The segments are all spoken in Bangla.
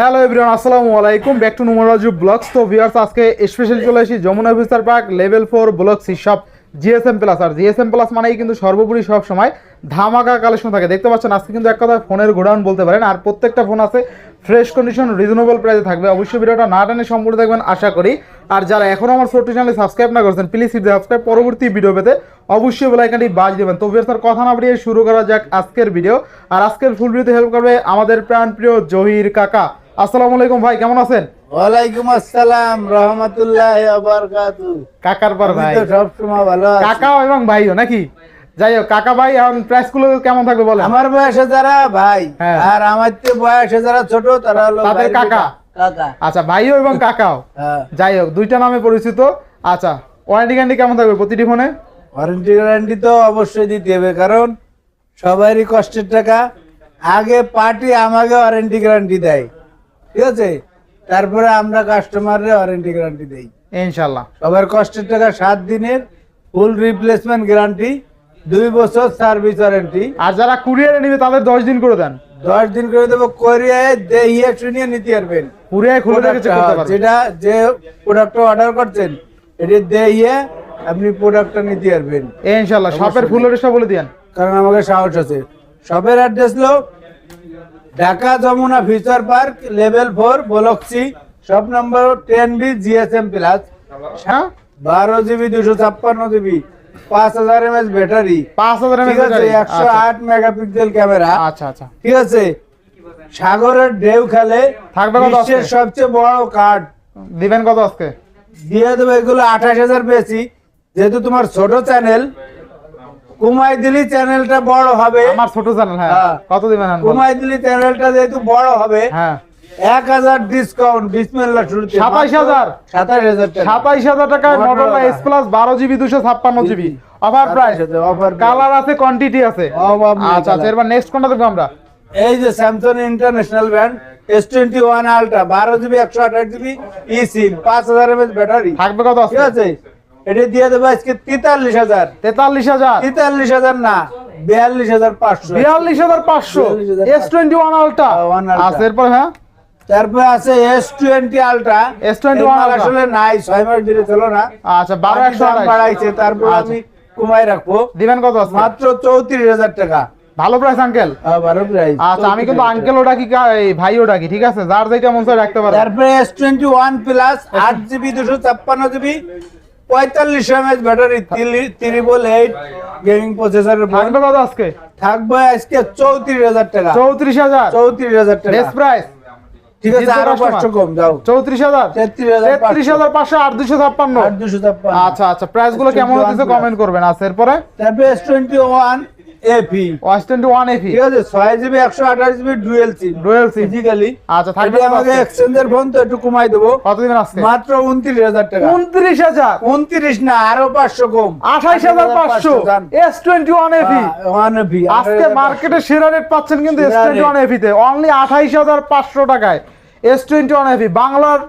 হ্যালো এভরিওয়ান, আসসালামু আলাইকুম। ব্যাক টু নুমরাজু ব্লগস তো ভিউয়ার্স আজকে স্পেশাল চলে এসেছি Jamuna future park level four block C সব জিএসএম প্লাস আর জিএসএম প্লাস মানেই কিন্তু সর্বোপরি সব সময় ধামাকা কালেকশন থাকে। দেখতে পাচ্ছেন, আজকে কিন্তু এক কথা ফোনের গোডাউন বলতে পারেন। আর প্রত্যেকটা ফোন আছে ফ্রেশ কন্ডিশন রিজনেবল প্রাইসে থাকবে। অবশ্যই ভিডিওটা না টানে সম্পূর্ণ দেখবেন, আশা করি। আর যারা এখনও আমার ছোট্ট চ্যানেলে সাবস্ক্রাইব না করছেন প্লিজ হিট সাবস্ক্রাইব পরবর্তী ভিডিও পেতে অবশ্যই বেলাইকানটি বাজ দেবেন। তো আর কথা না বাড়িয়ে শুরু করা যাক আজকের ভিডিও আর আজকের ফুল ভিডিওতে হেল্প করবে আমাদের প্রাণপ্রিয় জহির কাকা। আসসালামু আলাইকুম ভাই কেমন আছেন? ওয়ালাইকুম আসসালাম রহমতুল্লাহ কাকার পর ভাই। তো সবসময় ভালো। কাকা এবং ভাইও নাকি? যাই হোক কাকা ভাই এখন প্রাইসগুলো কেমন থাকবে বলেন? আমার বয়সে যারা ভাই হ্যাঁ। আর আমার থেকে বয়সে যারা ছোট তারা হলো তাদের কাকা। কাকা। আচ্ছা ভাইও এবং কাকাও? হ্যাঁ। যাই হোক দুইটা নামে পরিচিত। আচ্ছা ওয়ারেন্টি গ্যারান্টি কেমন থাকবে প্রতিটি ফোনে ওয়ারেন্টি গ্যারান্টি তো অবশ্যই দিতে হবে কারণ সবারই কষ্টের টাকা। আগে পার্টি আমাকে ওয়ারেন্টি গ্যারান্টি দেয়। ঠিক আছে? তারপরে আমরা কাস্টমারের ওয়ারেন্টি গ্যারান্টি দেই। ইনশাল্লাহ সবার কষ্টের টাকা সাত দিনের ফুল রিপ্লেসমেন্ট গ্যারান্টি দুই বছর সার্ভিস ওয়ারেন্টি আর যারা কুরিয়ারে নিবে তাদের দশ দিন করে দেন। দশ দিন করে দেবো কোরিয়ায় দেখিয়ে শুনিয়ে নিতে পারবেন। কুরিয়ায় খুলে দেখে চেক করতে পারবেন। যেটা যে প্রোডাক্টটা অর্ডার করছেন এটা দেখিয়ে আপনি প্রোডাক্টটা নিতে পারবেন। ইনশাল্লাহ শপের ফুলের সব বলে দিয়েন। কারণ আমাকে সাহস আছে। শপের অ্যাড্রেস হলো Dhaka Jamuna future park level four block C shop number ten B GSM plus. হ্যাঁ? বারো জিবি দুশো ছাপ্পান্ন জিবি পাঁচ হাজার এম এস ব্যাটারি। পাঁচ হাজার ঠিক আছে একশো আট মেগাপিক্সেল ক্যামেরা। আচ্ছা আচ্ছা। ঠিক আছে? সাগরের ঢেউ খেলে থাকবে বিশ্বের সবচেয়ে বড় কার্ড দিবেন কত আজকে? দিয়ে দেবো এগুলো আঠাশ হাজার বেশি। যেহেতু তোমার ছোট চ্যানেল কুমাই দিলি চ্যানেলটা বড় হবে। আমার ছোট চ্যানেল হ্যাঁ। কত দিবেন দিলি চ্যানেলটা যেহেতু বড় হবে হ্যাঁ। এক হাজার ডিসকাউন্ট বিসমিল্লাহ শুরুতে। 27,000? সাতাশ হাজার। সাতাইশ হাজার টাকায় মডেল এস প্লাস বারো জিবি দুশো ছাপ্পান্ন জিবি অফার প্রাইস 27,000 কালার আছে কোয়ান্টিটি আছে। আচ্ছা আচ্ছা এবার নেক্সট কোনটা দেখব আমরা? এই যে Samsung international brand S twenty one ultra বারো জিবি একশো আঠাশ জিবি ই সিম পাঁচ হাজার ব্যাটারি থাকবে কত? ঠিক আছে? এটা দিয়ে দেবো আজকে তেতাল্লিশ হাজার। তেতাল্লিশ হাজার? তেতাল্লিশ হাজার না বিয়াল্লিশ হাজার পাঁচশো। বিয়াল্লিশ হাজার পাঁচশো? S twenty one ultra one আচ্ছা এরপর হ্যাঁ? তারপরে আছে এস টোয়েন্টি আলট্রা S21 এর মাল আসলে নাই ছয় মাস ধরে চলো না। আচ্ছা বারো একশো বাড়াইছে তারপর আচ্ছা। আমি কমাই রাখব। দিবেন কত মাত্র চৌত্রিশ হাজার টাকা। ভালো প্রাইস আঙ্কেল প্রাইস আচ্ছা আমি কিন্তু আঙ্কেলও ডাকি কা- এই ভাইও ডাকি ঠিক আছে? যার যেটা মন চায় রাখতে পারে। তারপরে এস টোয়েন্টি ওয়ান প্লাস আট জিবি দুশো ছাপ্পান্ন জিবি পঁয়তাল্লিশ M S battery triple eight gaming প্রসেসরের থাকবে কত আজকে? থাকবে আজকে চৌত্রিশ হাজার টাকা। চৌত্রিশ হাজার? চৌত্রিশ হাজার টাকা। বেস্ট প্রাইস ঠিক আছে আরও পাঁচশো কম যাও। চৌত্রিশ হাজার? তেত্রিশ হাজার তেত্রিশ হাজার পাঁচশো আট দুশো ছাপ্পান্ন। আট দুশো ছাপ্পান্ন। আচ্ছা আচ্ছা প্রাইসগুলো কেমন হচ্ছে কমেন্ট করবেন। আচ্ছা এরপরে? তারপরে S twenty one F E twenty one F E ঠিক আছে ছয় জিবি একশো আঠাশ GB dual SIM. Dual SIM. Physically আচ্ছা থাকবে আমাকে এক্সচেঞ্জের ফোন তো একটু কমাই দেবো। কত দিবেন আজকে? মাত্র উনত্রিশ হাজার টাকা। উনত্রিশ হাজার? উনত্রিশ না আরও পাঁচশো কম। আঠাইশ হাজার পাঁচশো। S twenty one F E one F E আজকে মার্কেটে সেরা রেট পাচ্ছেন কিন্তু এস টোয়েন্টি ওয়ান এফিতে অনলি আঠাইশ হাজার পাঁচশো টাকায়। এস টোয়েন্টি ওয়ান এফি বাংলার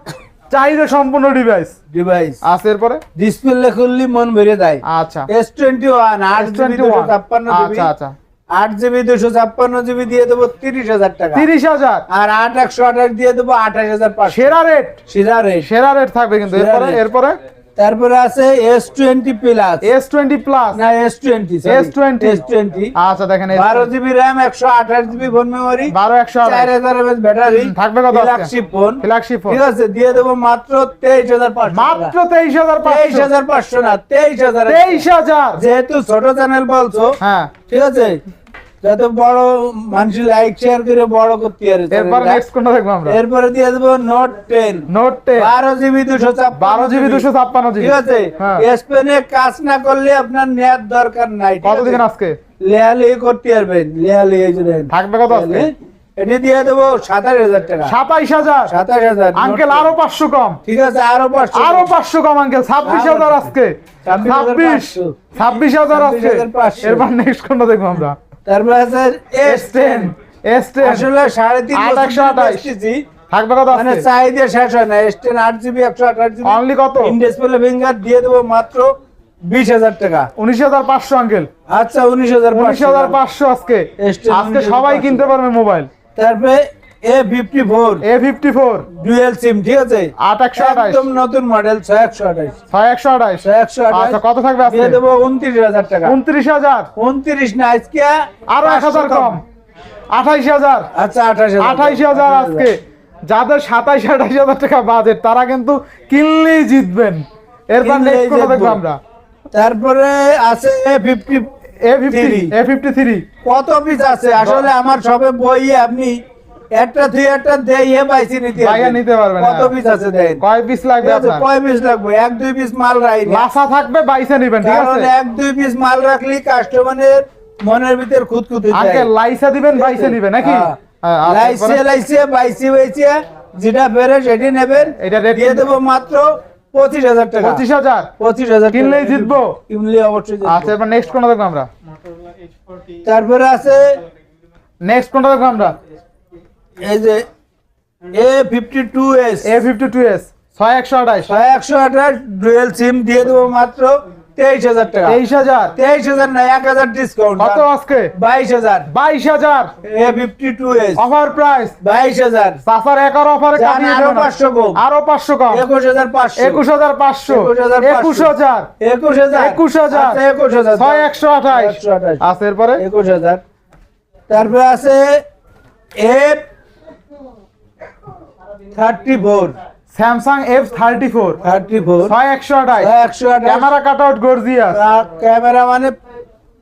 চাহিদা সম্পূর্ণ ডিভাইস ডিভাইস আছে এরপরে? ডিসপ্লে খুললি মন ভরে দেয় আচ্ছা। এস টোয়েন্টি ওয়ান আট জিবি S21 দুশো ছাপ্পান্ন আচ্ছা আচ্ছা। আট জিবি দুশো ছাপ্পান্ন জিবি দিয়ে দেবো তিরিশ হাজার টাকা। তিরিশ হাজার। আর আট একশো আঠাশ দিয়ে দেবো আঠাশ হাজার সেরা রেট সেরা রেট সেরা রেট থাকবে কিন্তু। এরপরে? এরপরে? তারপরে আছে S twenty plus S twenty plus না S twenty S20 S twenty আচ্ছা দেখেন বারো জিবি র্যাম একশো আঠাশ জিবি ফোন মেমোরি বারো একশো চার হাজার এমএচ ব্যাটারি থাকবে কত ফ্ল্যাগশিপ ফোন ফ্ল্যাগশিপ ফোন ঠিক আছে দিয়ে দেবো মাত্র তেইশ হাজার পাঁচশো মাত্র তেইশ হাজার তেইশ হাজার পাঁচশো না তেইশ হাজার। তেইশ হাজার। যেহেতু ছোট চ্যানেল বলছো হ্যাঁ। ঠিক আছে যাতে বড় মানুষ লাইক শেয়ার করে বড় করতে পারে এরপরে নেক্সট কোনটা দেখব আমরা? এরপরে দিয়ে দেবো নোট টেন নোট টেন বারো জিবি দুশো বারো জিবি দুশো ছাপ্পান্ন জিবি ঠিক আছে? হ্যাঁ। স্পেনে কাজ না করলে আপনার নেয়ার দরকার নাই কত? দিবেন আজকে? লেহালি করতে পারবেন লেহালি এই যে থাকবে কত আজকে। এটি দিয়ে দেবো সাতাশ হাজার টাকা। সাতাইশ হাজার? সাতাশ হাজার আঙ্কেল আরও পাঁচশো কম। ঠিক আছে আরও পাঁচশো। আরও পাঁচশো কম আঙ্কেল। ছাব্বিশ আরও হাজার আজকে। 26,500 ছাব্বিশ। ছাব্বিশ হাজার আজকে। 26,500 এরপর নেক্সট কোনটা দেখব আমরা? তারপরে আছে এস টেন এস টেন আসলে সাড়ে তিন একশো আঠাশ। থাকবে কত মানে চাহিদা শেষ হয় না। এস টেন আট জিবি একশো আঠাশ জিবি অনলি কত? ইনডিসপ্লে ফিঙ্গার দিয়ে দেবো মাত্র বিশ হাজার টাকা। উনিশ হাজার পাঁচশো আঙ্কেল আচ্ছা উনিশ হাজার উনিশ হাজার পাঁচশো আজকে। S10 আজকে সবাই কিনতে পারবে মোবাইল। তারপরে ফিফটি ফোর ডুয়েল সিম ঠিক আছে? একদম নতুন মডেল আচ্ছা কত থাকবে দিয়ে দেবো টাকা। না আজকে আরও এক হাজার কম। আঠাইশ হাজার। আচ্ছা আঠাশ আঠাইশ হাজার আজকে। যাদের সাতাইশ আঠাইশ হাজার টাকা বাজেট তারা কিন্তু কিনলেই জিতবেন। এরপর নেক্সট দেখব আমরা। তারপরে আছে A fifty A fifty Three। A fifty three কত পিস আছে? আসলে আমার সবে বই আপনি একটা দুই একটা দিয়ে পাইছি নিতে পারবেন। নিতে পারবেন, কত হ্যাঁ। পিস আছে দেন কয় পিস লাগবে আপনার? কয় পিস লাগবে? এক দুই পিস মাল রাই লাসা থাকবে বাইসে নিবেন ঠিক আছে? এক দুই পিস মাল রাখলে কাস্টমারের মনের ভিতর খুঁতখুঁত হয়ে আগে লাইসা দিবেন বাইসে নিবেন নাকি? হ্যাঁ। হ্যাঁ, আর লাইসে লাইসে বাইসে বাইসে যেটা বেড়ে সেটি নেবেন। এটা rate দিয়ে দেবো মাত্র পঁচিশ হাজার টাকা। পঁচিশ হাজার? পঁচিশ হাজার কিনলেই জিতবো? কিনলে অবশ্যই। আচ্ছা এবার নেক্সট কোনটা দেখব আমরা? তারপরে আছে নেক্সট কোনটা দেখব আমরা? এই যে A fifty two S A fifty two S ছয় একশো আঠাইশ ছয় একশো আঠাশ ডুয়েল সিম দিয়ে দেবো মাত্র তেইশ হাজার টাকা। তেইশ হাজার। তেইশ হাজার না এক হাজার ডিসকাউন্ট কত আজকে? বাইশ হাজার। বাইশ হাজার। A fifty two S offer price বাইশ হাজার। সাফার একার অফারে আরও। 500 কম। আরও পাঁচশো কম। একুশ হাজার পাঁচশো। একুশ হাজার পাঁচশো। 21,500 একুশ হাজার। একুশ হাজার। একুশ হাজার। আচ্ছা, একুশ হাজার। ছয় একশো আঠাইশ একশো আঠাশ। আছে এরপরে? একুশ হাজার। তারপরে আছে F thirty four. Samsung F thirty four. Thirty four. ছয় একশো আঠাইশ একশো আঠাশ। Camera cut out gorgeous camera মানে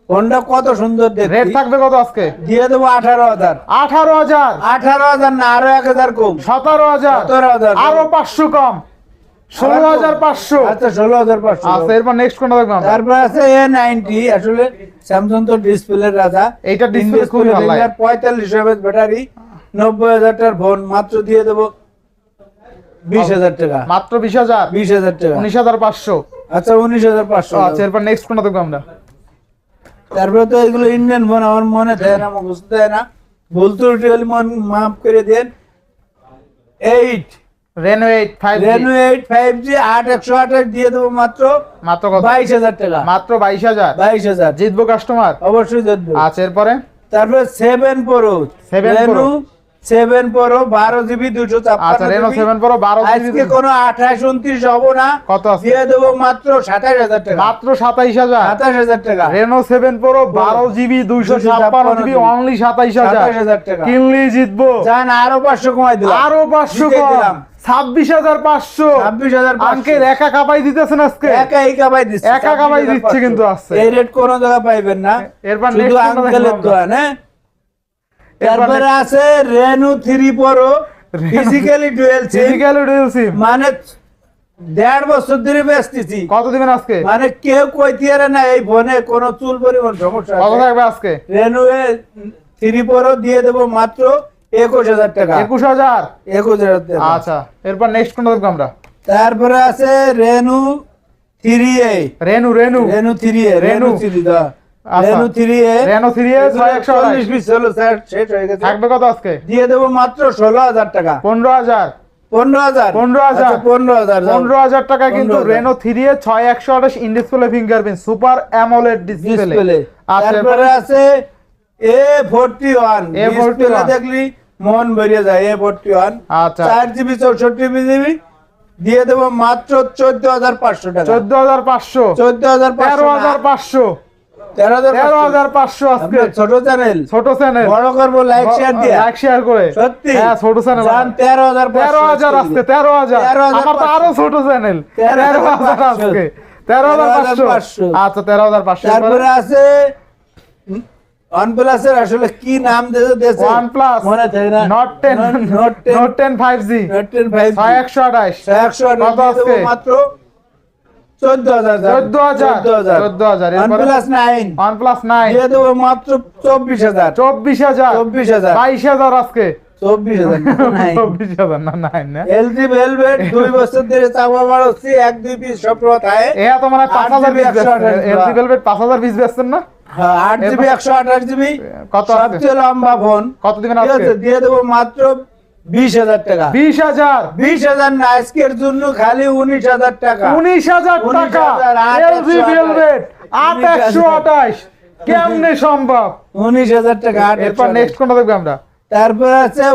ফোনটা কত সুন্দর রেট থাকবে কত আজকে? দিয়ে দেবো আঠারো হাজার। আঠারো হাজার। আঠারো হাজার না আরও এক হাজার কম। সতেরো হাজার। সতেরো হাজার আরও পাঁচশো কম। ষোলো হাজার পাঁচশো। আচ্ছা ষোলো হাজার পাঁচশো। আচ্ছা এরপর নেক্সট কোনটা দেখব তারপর আছে এ নাইনটি আসলে স্যামসাং তো ডিসপ্লে রাজা। এইটা display খুবই ভালো পঁয়তাল্লিশ ব্যাটারি নব্বই হাজার টাকার ফোন মাত্র দিয়ে দেবো বিশ হাজার টাকা। মাত্র বিশ হাজার? বিশ হাজার টাকা। উনিশ হাজার পাঁচশো। আচ্ছা উনিশ হাজার পাঁচশো। আচ্ছা এরপর নেক্সট কোনটা দেখব আমরা? তারপরে তো এগুলো ইন্ডিয়ান ফোন আমার মনে থাকে না মুখস্থ থাকে না। ভুল ত্রুটি হলে মন মাফ করে দেন। Eight Reno eight five Reno eight five G আট একশো আঠাশ দিয়ে দেবো মাত্র মাত্র বাইশ হাজার টাকা। মাত্র বাইশ হাজার? বাইশ হাজার। জিতবো কাস্টমার অবশ্যই জিতবো। আচ্ছা এরপরে? তারপরে seven pro 7 Pro। Seven pro বারো জিবি দুশো আচ্ছা রেনো সেভেন প্রো বারো আজকে কোনো আঠাশ উনত্রিশ হব না। কত দিয়ে দেবো মাত্র সাতাশ হাজার টাকা। মাত্র সাতাইশ হাজার? সাতাশ হাজার টাকা। রেনো সেভেন প্রো বারো জিবি দুইশো ছাপ্পান্ন জিবি অনলি সাতাইশ হাজার। টাকা। কিনলেই জিতবো। যান আরও পাঁচশো কমাই দিলাম। আরও পাঁচশো দিলাম। ছাব্বিশ হাজার পাঁচশো। ছাব্বিশ হাজার আঙ্কেল একা কাপাই দিতেছেন আজকে? একা এই কামাই দিচ্ছে। একা দিচ্ছে কিন্তু আসছে। এই রেট কোনো জায়গা পাইবেন না। এরপর শুধু আঙ্কেলের দেখব হ্যাঁ? এরপর তারপরে আছে Reno three pro physically dual SIM physical dual SIM মানে দেড় বছর ধরে বেচতেছি কত দিবেন আজকে? মানে কেউ কইতে না এই ফোনে কোনো চুল পরিমাণ সমস্যা কত থাকবে আজকে? রেনু থ্রি প্রো দিয়ে দেবো মাত্র একুশ হাজার টাকা। একুশ হাজার? একুশ হাজার আচ্ছা এরপর নেক্সট কোনটা দেখব আমরা? তারপরে আছে Reno three A Reno Reno Reno three A Reno. Three the. Reno A Reno three A ছয় একশো চল্লিশ পিস হলো স্যার শেষ হয়ে গেছে। থাকবে কত আজকে? দিয়ে দেবো মাত্র ষোলো হাজার টাকা। পনেরো হাজার। পনেরো হাজার? পনেরো হাজার। পনেরো হাজার যাও। পনেরো হাজার টাকা কিন্তু রেনো থ্রি এ ছয় একশো আঠাশ in display fingerprint super AMOLED display display তারপরে আছে এ ফোরটি ওয়ান A41 ডিসপ্লে দেখলি মন বেরিয়ে যায় এ ফোরটি ওয়ান আচ্ছা। চার জিবি চৌষট্টি জিবি। দিয়ে দেবো মাত্র চোদ্দ হাজার পাঁচশো টাকা। চোদ্দ হাজার পাঁচশো। চোদ্দ হাজার তেরো হাজার পাঁচশো। তেরো হাজার পাঁচশো আজকে ছোট চ্যানেল ছোট চ্যানেল বড় করব লাইক শেয়ার দিয়ে লাইক শেয়ার করে সত্যি হ্যাঁ ছোট চ্যানেল তেরো হাজার তেরো হাজার আজকে তেরো হাজার আমার তো আরও ছোট চ্যানেল তেরো হাজার আজকে তেরো হাজার পাঁচশো আচ্ছা তেরো হাজার পাঁচশো তারপরে আছে OnePlus এর আসলে কি নাম দিয়েছে দিয়েছে ওয়ান মনে থাকে না একশো আঠাশ একশো কত মাত্র মাত্র চব্বিশ হাজার। চব্বিশ হাজার। চব্বিশ হাজার। বাইশ হাজার আজকে। চব্বিশ হাজার না নাইন না এলজি ভেলভেট দুই বছর ধরে চাপা বাড়াচ্ছি এক দুই পিস সপ্তাহ থাকে এ তো মানে পাঁচ হাজার পিস 8GB এলজি ভেলভেট পাঁচ হাজার পিস বেচছেন না? হ্যাঁ, আট জিবি একশো আঠাশ জিবি। কত? সবচেয়ে লম্বা ফোন। কত দিবেন দিয়ে দেবো মাত্র বিশ হাজার টাকা। বিশ হাজার। বিশ হাজার না আজকের জন্য খালি উনিশ হাজার টাকা। উনিশ হাজার টাকা। আট একশো ভেলভেট আট উনিশ একশো হাজার। আঠাশ। কেমনে সম্ভব? উনিশ হাজার টাকা এরপর নেক্সট কোনটা দেখবে আমরা? তারপর আছে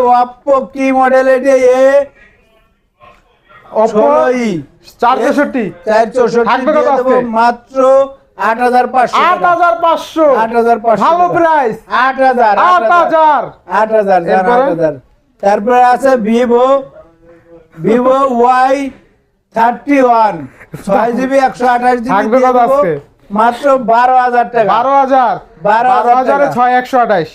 কি মডেল এটি? এ? মাত্র আট হাজার পাঁচশো আট হাজার পাঁচশো। আট হাজার ভালো প্রাইস আট হাজার আট হাজার আট হাজার। আট হাজার। তারপরে আছে Vivo Vivo Y thirty one ছয় জিবি একশো আঠাশ জিবি? মাত্র বারো হাজার টাকা। বারো হাজার? বারো হাজার ছয় একশো আঠাইশ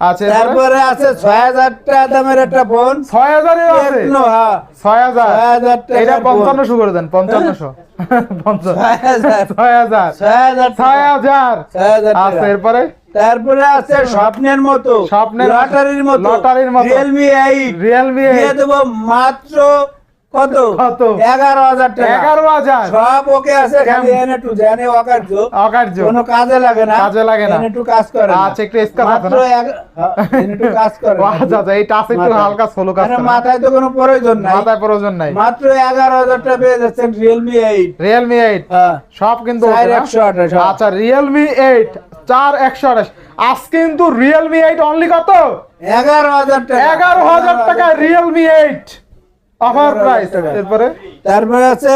আচ্ছা এরপরে? তারপরে আছে ছয় হাজার টাকা দামের একটা ফোন। ছয় হাজারে আছে? হ্যাঁ ছয় হাজার? ছয় হাজার টাকার এটা ফোন। পঞ্চান্নশো করে দেন পঞ্চান্নশো। পঞ্চান্ন। ছয় হাজার। ছয় হাজার। ছয় হাজার ছয় হাজার। ছয় হাজার আচ্ছা এরপরে? তারপরে আছে স্বপ্নের মতো। স্বপ্নের। লটারির মতো। লটারির মতো। রিয়েলমি এইট রিয়েলমি দিয়ে দেবো মাত্র কত? কত? এগারো হাজার টাকা। এগারো হাজার? সব ওকে আছে খালি এনে একটু জানে অকার্য। অকার্য। কোনো কাজে লাগে না। কাজে লাগে না। এনে কাজ করে আচ্ছা, একটু আছে না? হ্যাঁ, এনে কাজ করে আচ্ছা আচ্ছা এই টাচ একটু হালকা সোলো কাজ করে। মাথায় তো কোনো প্রয়োজন নাই। মাথায় প্রয়োজন নাই। মাত্র এগারো হাজার টাকা পেয়ে যাচ্ছেন রিয়েলমি এইট রিয়েলমি এইট সব কিন্তু হ্যাঁ। আচ্ছা রিয়েলমি এইট চার একশো আঠাশ। আজকে কিন্তু রিয়েলমি এইট অনলি কত? এগারো হাজার টাকা। এগারো হাজার টাকা রিয়েলমি এইট অফার প্রাইস এরপরে? তারপরে আছে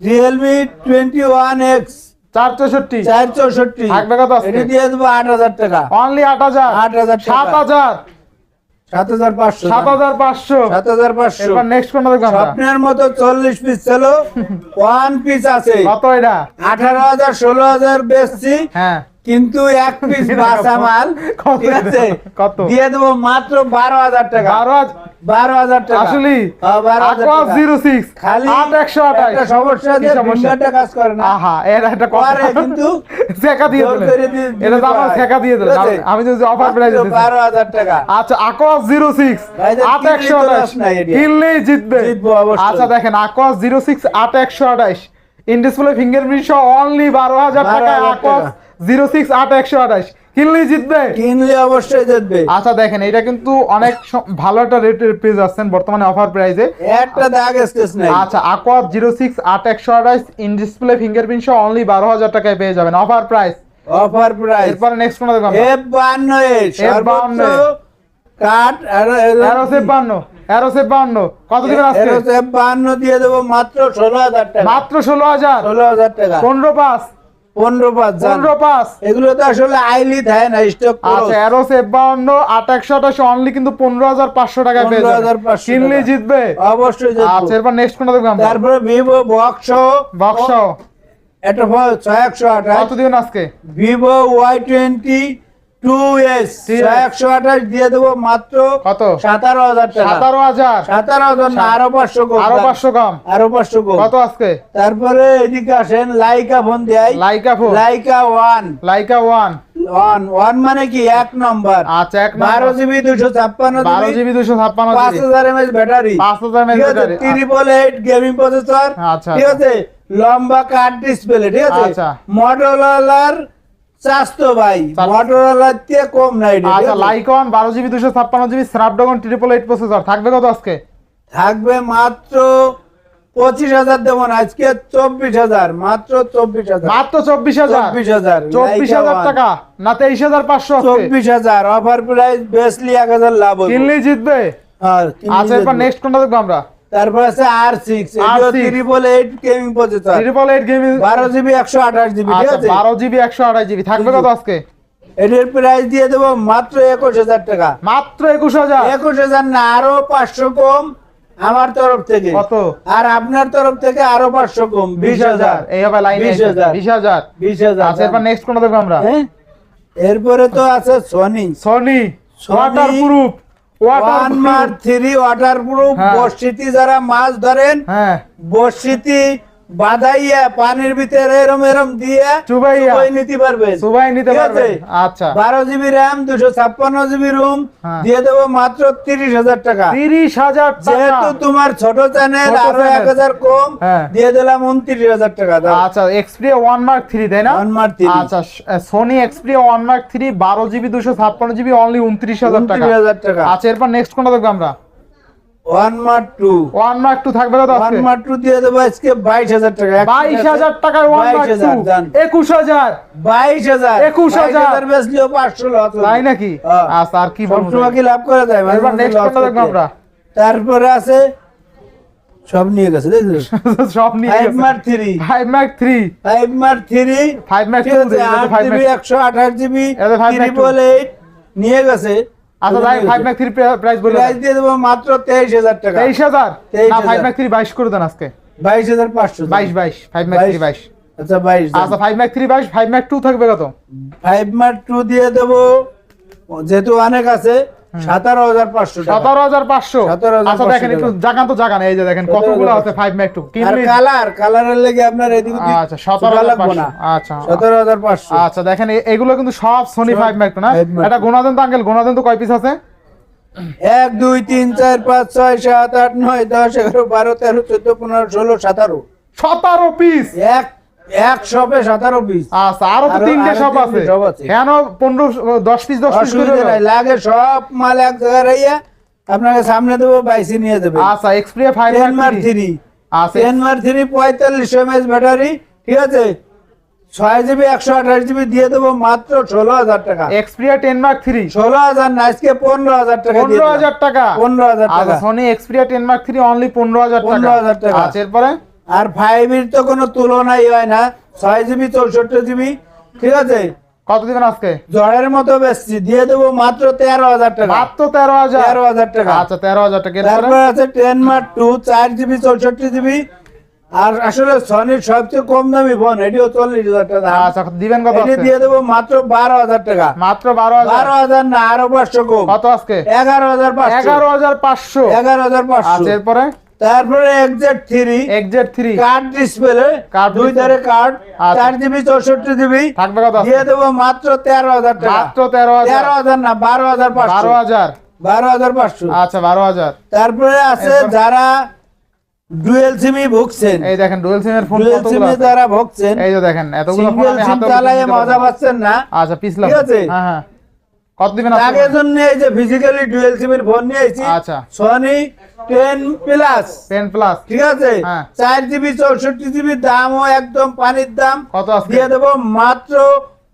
রিয়েলমি টোয়েন্টি ওয়ান এক্স চার চৌষট্টি চার চৌষট্টি? এটি দিয়ে দেবো আট হাজার টাকা। অনলি আট হাজার। 8,000 টাকা। সাত হাজার। সাত হাজার পাঁচশো। সাত হাজার পাঁচশো। সাত হাজার পাঁচশো। নেক্সট দেখব স্বপ্নের মতো চল্লিশ পিস ছিল ওয়ান পিস আছে। কত এটা? আঠারো হাজার ষোলো হাজার বেচছি। হ্যাঁ। কিন্তু এক পিস বাসা মাল কত ঠিক আছে? কত? দিয়ে দেবো মাত্র বারো হাজার টাকা। বারো হাজার বারো হাজার টাকা। আসলে বারো হাজার aqua টাকা। 06 খালি একশো আঠাশ। সমস্যা কি যে কাজ করে না। আহা এর একটা করে কিন্তু শেখা দিয়ে জোর দিলেন। করে দিয়ে- এটা তো আমার শেখা দিয়ে দিলেন। আমি- যদি অফার প্রাইস বারো হাজার টাকা। আচ্ছা আকোয়াস জিরো সিক্স আট একশো আঠাশ। কিনলেই জিতবে। আচ্ছা দেখেন আকোয়াস জিরো সিক্স আট একশো আঠাশ। ইন ডিসপ্লে ফিঙ্গারপ্রিন্ট সহ অনলি বারো হাজার টাকা টাকা। আকোয়াস জিরো সিক্স আট একশো আঠাশ। কিনলেই জিতবে? কিনলে অবশ্যই জিতবে। আচ্ছা দেখেন এটা কিন্তু অনেক ভালো একটা রেটের পেজ আসছেন বর্তমানে অফার প্রাইসে। একটা দাগ স্কেচ নাই। আচ্ছা আকোয়াস জিরো সিক্স আট একশো আঠাশ ইন ডিসপ্লে ফিঙ্গারপ্রিন্ট সহ অনলি বারো হাজার টাকায় পেয়ে যাবেন। Offer price. Offer price. এরপরে নেক্সট কোনটা দেখব? এফ বান্ন এ সর্বোচ্চ F52 কাট আর এরোসেফ বান্ন এরোসেফ বান্ন কত দিবেন আজকে? এফ বান্ন দিয়ে দেবো মাত্র ষোলো হাজার টাকা। মাত্র ষোলো হাজার। ষোলো হাজার টাকা। পনেরো পাঁচ পনেরো পাঁচ। পনেরো পাঁচ। এগুলো তো আসলে আইলি থাকে না স্টক আচ্ছা আট একশো আঠাশ অনলি কিন্তু পনেরো হাজার পাঁচশো টাকা পেয়ে হাজার 15,500 কিনলে জিতবে? অবশ্যই আচ্ছা। এরপর নেক্সট কোনটা দেখব আমরা? তারপরে ভিভো বক্স বক্স এটা ছয় একশো আঠাশ। কত দিবেন আজকে? Vivo Y twenty two S ঠিক ছয় আছে। একশো আঠাশ দিয়ে দেবো মাত্র কত? সাতারো হাজার টাকা। সাতারো হাজার? সাতারো হাজার না আরও পাঁচশো কম। আরও কম? আরও পাঁচশো কম। কত আজকে? তারপরে এদিকে আসেন লাইকা ফোন দেয় Laika four Laika one. Laika one? One one মানে কি? এক নম্বর। আচ্ছা এক বারো জিবি দুশো ছাপ্পান্ন বারো জিবি দুশো ছাপ্পান্ন পাঁচ হাজার এমএচ ব্যাটারি। পাঁচ হাজার mAh battery. Triple eight gaming processor আচ্ছা, ঠিক আছে লম্বা কাট ডিসপ্লে ঠিক আছে? আচ্ছা। মটোরোলার ভাই মটোরোলার থেকে কম নাই আচ্ছা লাইকন বারো জিবি দুশো ছাপ্পান্ন GB Snapdragon triple eight processor থাকবে কত আজকে? থাকবে মাত্র পঁচিশ হাজার দেবো না আজকে চব্বিশ হাজার মাত্র চব্বিশ হাজার। মাত্র চব্বিশ হাজার? চব্বিশ হাজার চব্বিশ হাজার টাকা না তেইশ হাজার পাঁচশো চব্বিশ হাজার অফার প্রাইস বেসলি এক হাজার লাভ কিনলেই জিতবে? হ্যাঁ, আচ্ছা এরপর নেক্সট কোনটা দেখব আমরা? তারপর আছে R six R6 triple eight gaming processor triple eight gaming বারো জিবি একশো আঠাশ জিবি ঠিক আচ্ছা আছে? বারো জিবি একশো আঠাশ জিবি থাকবে কত আজকে? এটার প্রাইস দিয়ে দেবো মাত্র একুশ হাজার টাকা। মাত্র একুশ হাজার? একুশ হাজার না আরও পাঁচশো কম আমার তরফ থেকে। কত? আর আপনার তরফ থেকে আরও পাঁচশো কম বিশ হাজার। এই হবে লাইন বিশ হাজার। বিশ হাজার। বিশ হাজার আচ্ছা এরপর নেক্সট আমরা? হ্যাঁ? এরপরে তো আছে Sony Sony waterproof one Mark three waterproof হ্যাঁ। বর্ষিতি যারা মাছ ধরেন হ্যাঁ। বর্ষিতি বাদাইয়া পানির ভিতরে এরম এরম দিয়ে চুবাইয়া। নিতে পারবেন। সবাই নিতে পারবে আচ্ছা। বারো জিবি র্যাম দুশো ছাপ্পান্ন জিবি রুম হ্যাঁ। দিয়ে দেবো মাত্র তিরিশ হাজার টাকা। তিরিশ হাজার যেহেতু তোমার ছোট চ্যানেল আরও এক হাজার কম হ্যাঁ। দিয়ে দিলাম উনত্রিশ হাজার টাকা। দাও। আচ্ছা এক্সপ্রিয়া ওয়ান মার্ক থ্রি তাই না? One Mark three। আচ্ছা Sony Xperia one Mark three বারো জিবি দুশো ছাপ্পান্ন জিবি অনলি উনত্রিশ হাজার টাকা। আচ্ছা এরপর নেক্সট কোনটা দেখব আমরা? One two one Mark two থাকবে ওয়ান টু দিয়ে দেবো আজকে বাইশ হাজার টাকা। বাইশ হাজার টাকার ওয়ান মার্ক টু একুশ হাজার। বাইশ হাজার। একুশ হাজার। বেচলেও পাঁচশো তাই নাকি? হ্যাঁ। আচ্ছা আর কি সবসময় কি লাভ করা যায়? এবার মাঝে next দেখব আমরা? তারপরে আছে সব নিয়ে গেছে দেখলি? সব নিয়ে five Mark GB Mark eight নিয়ে গেছে। আচ্ছা তাই 5 ম্যাক 3 প্রাইস বলে প্রাইস দিয়ে দেব মাত্র তেইশ হাজার টাকা। তেইশ হাজার? তেইশ না হাজার। ফাইভ মার্ক থ্রি বাইশ করে দেন আজকে। বাইশ হাজার পাঁচশো বাইশ বাইশ ফাইভ মার্ক থ্রি বাইশ। আচ্ছা বাইশ আচ্ছা ফাইভ মার্ক থ্রি বাইশ ফাইভ ম্যাক টু থাকবে কত? ফাইভ ম্যাক টু দিয়ে দেবো যেহেতু অনেক আছে সাতারো হাজার পাঁচশো সতেরো হাজার পাঁচশো? আচ্ছা দেখেন একটু জাগান তো জাগান এই যে দেখেন কতগুলো আছে ফাইভ মার্ক টু আর কিনলে কালার কালারের লেগে আপনার এদিকে আচ্ছা সতেরো হাজার আচ্ছা। সতেরো হাজার পাঁচশো। আচ্ছা দেখেন এগুলো কিন্তু সব সোনি ফাইভ মার্ক না? 5 mark এটা গোনাদেন তো আঙ্কেল গোনাদেন তো কয় পিস আছে? এক দুই তিন চার পাঁচ ছয় সাত আট নয় দশ এগারো বারো তেরো চোদ্দ পনেরো ষোলো সতেরো। সতেরো পিস এক এক শপে সতেরো পিস আচ্ছা আরও তো তিনটে আছে। কেন পনেরো দশ পিস দশ? লাগে সব মাল এক জায়গায় আপনাকে সামনে দেবো বাইসে নিয়ে দেবে আচ্ছা এক্সপ্রিয়া ফাইভ থ্রি আচ্ছা টেন মার থ্রি পঁয়তাল্লিশ এমএস ব্যাটারি ঠিক আছে? ছয় জিবি একশো আঠাশ জিবি দিয়ে দেবো মাত্র ষোলো হাজার টাকা। এক্সপ্রিয়া টেন মার্ক থ্রি ষোলো হাজার না আজকে পনেরো হাজার টাকা পনেরো হাজার টাকা? পনেরো হাজার টাকা। Sony Xperia ten Mark three only পনেরো হাজার টাকা। 15,000 টাকা। আচ্ছা এরপরে? আর ফাইভ এর তো কোনো তুলনাই হয় না। ছয় জিবি চৌষট্টি জিবি। ঠিক আছে? কত দিবেন আজকে? জড়ের মতো বেচছি। দিয়ে দেবো মাত্র তেরো হাজার টাকা। মাত্র তেরো হাজার? তেরো হাজার টাকা। আচ্ছা তেরো হাজার টাকা। তারপর আছে টেন মার টু চার জিবি চৌষট্টি জিবি। আর আসলে সনির সবচেয়ে কম দামি ফোন এটিও চল্লিশ হাজার টাকা। আচ্ছা দিবেন কত এটি দিয়ে দেবো মাত্র বারো হাজার টাকা। মাত্র বারো হাজার? বারো হাজার না আরও পাঁচশো কম। কত আজকে? এগারো হাজার পাঁচশো। এগারো হাজার পাঁচশো। এগারো হাজার পাঁচশো। আচ্ছা এরপরে? তারপরে এক্সেট থ্রি এক্সজেড থ্রি কার্ড ডিসপ্লে দুই ধারে কার্ড আচ্ছা। চার জিবি চৌষট্টি জিবি? দিয়ে দেবো মাত্র তেরো হাজার টাকা। মাত্র তেরো তেরো হাজার না বারো হাজার বারো হাজার। বারো হাজার পাঁচশো। আচ্ছা বারো হাজার। তারপরে আছে যারা ডুয়েল সিমি ভুগছেন। এই দেখেন ডুয়েল সিমের ফোন ডুয়েল সিমে যারা ভুগছেন এই যে দেখেন এতগুলো ফোন আমি হাতে মজা পাচ্ছেন না। আচ্ছা পিছলাম। ঠিক আছে? হ্যাঁ হ্যাঁ। কত দিবেন? তাদের জন্য এই যে ফিজিক্যালি ডুয়েল সিমের ফোন নিয়ে এসেছি আচ্ছা। সনি টেন প্লাস পেন প্লাস ঠিক আছে? হ্যাঁ। চার জিবি চৌষট্টি জিবি দামও একদম পানির দাম। কত আছে দিয়ে দেবো মাত্র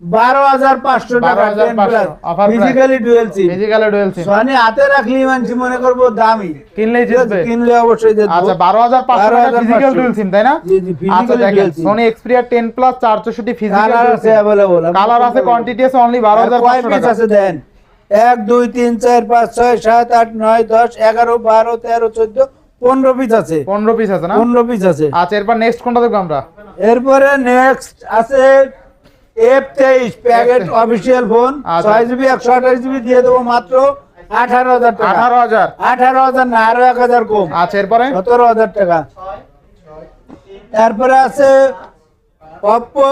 বারো হাজার পাঁচশো টাকা 12,500 offer price। Physically dual SIM ফিজিক্যালে dual SIM Sony হাতে রাখলি মানুষ মনে করব দামি। কিনলেই জিতবে। কিনলে অবশ্যই দেবো আচ্ছা বারো হাজার পাঁচশো টাকা ফিজিক্যাল ডুয়েল সিম তাই না? জি, জি, physical আচ্ছা দেখেন সোনি এক্সপিরিয়া টেন প্লাস চার চৌষট্টি ফিজিক্যাল আছে অ্যাভেলেবল কালার আছে কোয়ান্টিটি আছে অনলি বারো হাজার পাঁচশো টাকা। আছে দেন? এক দুই তিন চার পাঁচ ছয় সাত আট নয় দশ এগারো বারো তেরো চোদ্দ পনেরো পিস আছে। পনেরো পিস আছে না? পনেরো পিস আছে। আচ্ছা এরপর নেক্সট কোনটা দেখব আমরা? এরপরে নেক্সট আছে এফ তেইশ প্যাকেট অফিসিয়াল ফোন। ছয় জিবি একশো আঠাশ জিবি দিয়ে দেবো মাত্র আঠারো হাজার টাকা। আঠারো হাজার। আঠারো হাজার না আরও এক হাজার কম। আচ্ছা এরপরে? সতেরো হাজার টাকা। তারপরে আছে অপ্পো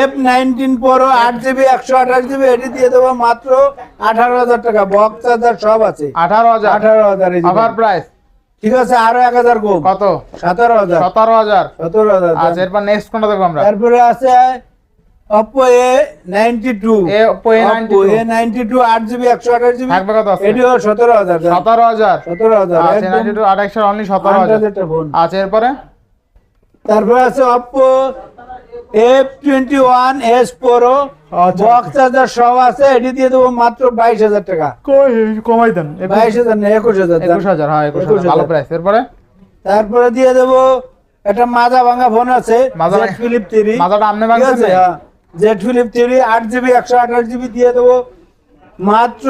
এফ নাইনটিন প্রো আট জিবি একশো আঠাশ জিবি এটি দিয়ে দেবো মাত্র আঠারো হাজার টাকা। বক্স চার্জার সব আছে। আঠারো হাজার। আঠারো হাজার অফার প্রাইস ঠিক আছে আরও এক হাজার কম। কত? সতেরো হাজার। সতেরো হাজার। সতেরো হাজার। আচ্ছা এরপর নেক্সট কোনটা দেখব আমরা? তারপরে আছে Oppo A ninety two A Oppo A92 A ninety two আট জিবি একশো আঠাশ জিবি থাকবে কত আজকে? এটিও সতেরো হাজার সতেরো হাজার। সতেরো হাজার আচ্ছা একদম নাইনটি টু আঠাইশো অনলি সতেরো হাজার। আন্দাজেরটা ফোন আচ্ছা এরপরে? তারপরে আছে ওয়ান এস প্রো আচ্ছা। বক্স চার্জার সব আছে এটি দিয়ে দেবো মাত্র বাইশ হাজার টাকা। কমাই দেন বাইশ হাজার না একুশ হাজার দাম। একুশ হাজার হ্যাঁ একুশ একুশ হাজার ভালো হাজার। প্রাইস এরপরে? তারপরে দিয়ে দেবো একটা মাজা ভাঙা ফোন আছে মাজা ফিলিপ থ্রি মাথাটা আপনি ভাঙছেন জেড ফিলিপ থ্রি আট জিবি একশো আঠাশ জিবি দিয়ে দেবো মাত্র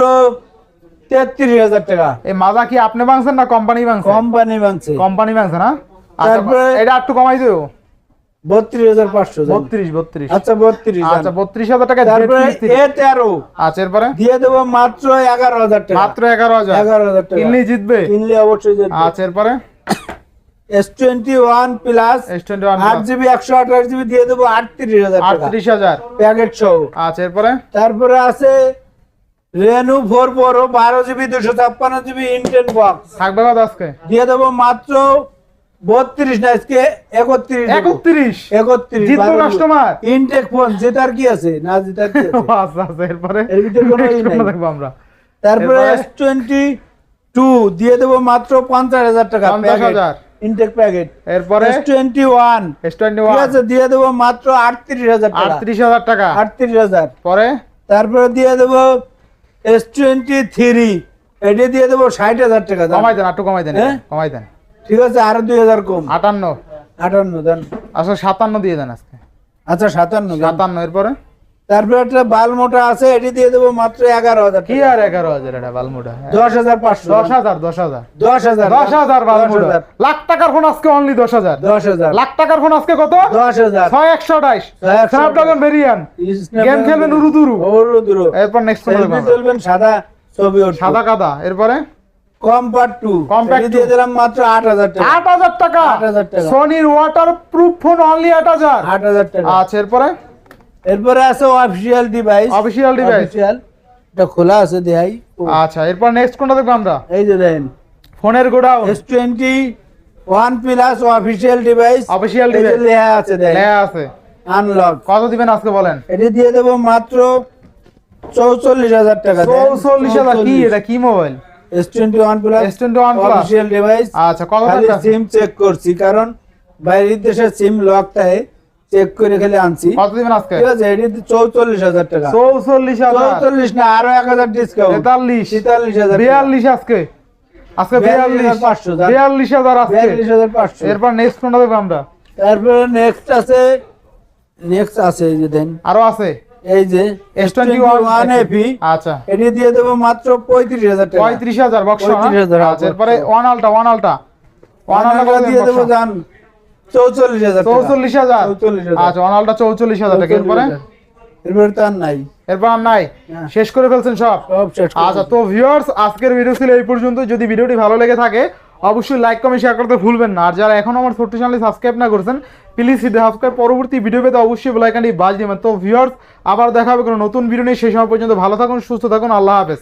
তেত্রিশ হাজার টাকা। এই মাজা কি আপনি ভাঙছেন না কোম্পানি ভাঙছে কোম্পানি ভাঙছে কোম্পানি ভাঙছে না? আচ্ছা তারপরে- এটা একটু কমাই দিও। বত্রিশ হাজার পাঁচশো বত্রিশ বত্রিশ। আচ্ছা বত্রিশ আচ্ছা বত্রিশ হাজার টাকা তারপরে এ তেরো। আচ্ছা এরপরে? দিয়ে দেবো মাত্র এগারো হাজার টাকা। মাত্র এগারো হাজার। এগারো হাজার টাকা। জিতবে? কিনলে অবশ্যই আচ্ছা এরপরে? S twenty one plus S twenty one আট জিবি একশো আঠাশ জিবি দিয়ে দেবো আটত্রিশ হাজার টাকা। হাজার। প্যাকেট সহ আচ্ছা এরপরে? তারপরে আছে বারো জিবি দুশো ছাপ্পান্ন জিবি ইন্টেন বক্স থাকবে কত আজকে? দিয়ে দেবো মাত্র বত্রিশ না আজকে একত্রিশ দেবো। একত্রিশ? একত্রিশ জিতবো কাস্টমার ইনটেক ফোন জেতার কি আছে না জেতার কি আছে। আচ্ছা আচ্ছা এরপরে? এর ভিতরে কোনো ই নাই। দেখব আমরা। তারপরে এরপরে? এস টোয়েন্টি টু দিয়ে দেবো মাত্র পঞ্চাশ হাজার টাকা 50,000 ইনটেক প্যাকেট এরপরে? S twenty one S twenty ঠিক ওয়ান আছে দিয়ে দেবো মাত্র আটত্রিশ হাজার টাকা। আটত্রিশ হাজার টাকা। আটত্রিশ হাজার। পরে? তারপরে দিয়ে দেবো এস টোয়েন্টি থ্রি এটা দিয়ে দেবো ষাট হাজার টাকা দাম। কমাই দেন একটু কমাই দেন। হ্যাঁ? কমাই দেন। ঠিক আছে আরও দুই হাজার কম। আটান্ন। আটান্ন দেন। আচ্ছা সাতান্ন দিয়ে দেন আজকে। আচ্ছা সাতান্ন দেন। সাতান্ন এরপরে? তারপরে একটা বাল মোটা আছে এটি দিয়ে দেবো মাত্র এগারো হাজার কি আর এগারো হাজার এটা বালমুডা দশ হাজার পাঁচশো। দশ হাজার দশ হাজার। দশ হাজার দশ হাজার হাজার। লাখ টাকার ফোন আজকে অনলি দশ হাজার। দশ হাজার। লাখ টাকার ফোন আজকে কত? দশ হাজার। ছয় একশো আঠাইশ স্ন্যাপড্রাগন ভেরিয়ান গেম খেলবেন উরুদুরু। উরুদুরু। এরপর নেক্সট তুলবেন সাদা ছবি সাদা কাদা। এরপরে? কম্পার্ট টু Compact দিয়ে দিলাম মাত্র আট হাজার টাকা। আট হাজার টাকা। 8,000 টাকা। সনির ওয়াটার প্রুফ ফোন অনলি আট হাজার। আট হাজার টাকা। আচ্ছা এরপরে? এরপরে আছে অফিসিয়াল ডিভাইস অফিসিয়াল ডিভাইস এটা খোলা আছে দেখাই। আচ্ছা এরপর নেক্সট কোনটা দেখব আমরা? এই যে দেখেন। ফোনের godown. S twenty one plus official device official device লেখা আছে দেখেন লেয়া আছে। আনলক কত দিবেন আজকে বলেন? এটি দিয়ে দেবো মাত্র চৌচল্লিশ হাজার টাকা চৌচল্লিশ হাজার। কি এটা? কি mobile S twenty one plus S twenty one plus official device আচ্ছা কত সিম চেক করছি কারণ বাইরের দেশের সিম লকটায় চেক করে খালি আনছি। কত দিবেন আজকে? ঠিক আছে এটি চৌচল্লিশ হাজার টাকা। না আরও এক হাজার ডিসকাউন্ট তেতাল্লিশ। তেতাল্লিশ হাজার বিয়াল্লিশ আজকে। আজকে 42,500 দাম। বিয়াল্লিশ হাজার আজকে। বিয়াল্লিশ হাজার পাঁচশো। এরপর নেক্সট কোনটা দেখব আমরা? তারপরে নেক্সট আছে নেক্সট আছে এই যে দেন। আরও আছে? এই যে এপি আচ্ছা। এটি দিয়ে দেবো মাত্র পঁয়ত্রিশ হাজার টাকা। পঁয়ত্রিশ হাজার বক্স 35,000 আচ্ছা এরপরে ওয়ান আলটা ওয়ান আলটা ওয়ান ওয়ান আলটা দিয়ে দেবো চৌচল্লিশ হাজার চৌচল্লিশ হাজার? আচ্ছা ওয়ান চৌচল্লিশ হাজার টাকা। এরপরে? এরপরে তো আর নাই। এরপর আর নাই? হ্যাঁ। শেষ করে ফেলছেন সব? সব শেষ করে আচ্ছা তো ভিউয়ার্স আজকের ভিডিও ছিল এই পর্যন্ত। যদি ভিডিওটি ভালো লেগে থাকে অবশ্যই লাইক কমেন্ট শেয়ার করতে ভুলবেন না। আর যারা এখন আমার ছোট্ট চ্যানেল সাবস্ক্রাইব না করেছেন প্লিজ সাবস্ক্রাইব পরবর্তী ভিডিও পেতে অবশ্যই বেলাইকানটি বাজ দিবেন। তো ভিউয়ার্স আবার দেখা হবে কোনো নতুন ভিডিও নিয়ে। সেই সময় পর্যন্ত ভালো থাকুন সুস্থ থাকুন। আল্লাহ হাফেজ।